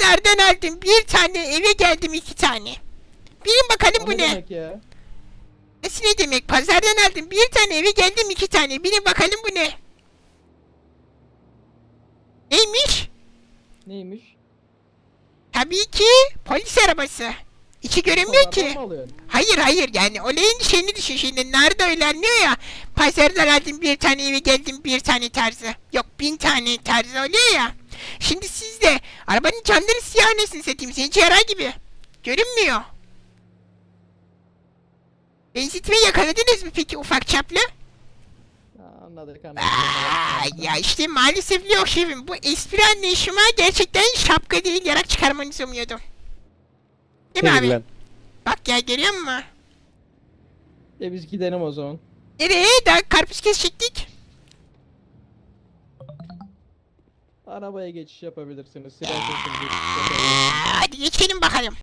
Pazardan aldım bir tane eve geldim iki tane. Bilin bakalım bu ne? demek ya? Nasıl ne demek? Pazardan aldım bir tane eve geldim iki tane. Bilin bakalım bu ne? Neymiş? Neymiş? Tabii ki polis arabası. İçi görünmüyor Pazardan ki. Hayır hayır yani olayın şeyini düşün şimdi. Nerede öyle anlıyor ya. Pazardan aldım bir tane eve geldim bir tane tarzı. Yok bin tane tarzı oluyor ya. Şimdi siz de arabanın camları siyah nesin satayım. Seninki yarar gibi. Görünmüyor. Benzetme yakaladınız mı peki ufak çaplı? Anladık anladık. Aa, ya işte maalesef yok şefim. Bu espri anlayışıma gerçekten şapka değil yarak çıkarmanızı umuyordum. Değil mi abi? lan. Bak ya görüyor musun? E biz gidelim o zaman. Nereye? Daha karpuz kesecektik. Arabaya geçiş yapabilirsiniz. Silah sesini geçiş yapabilirsiniz. Hadi geçelim bakalım.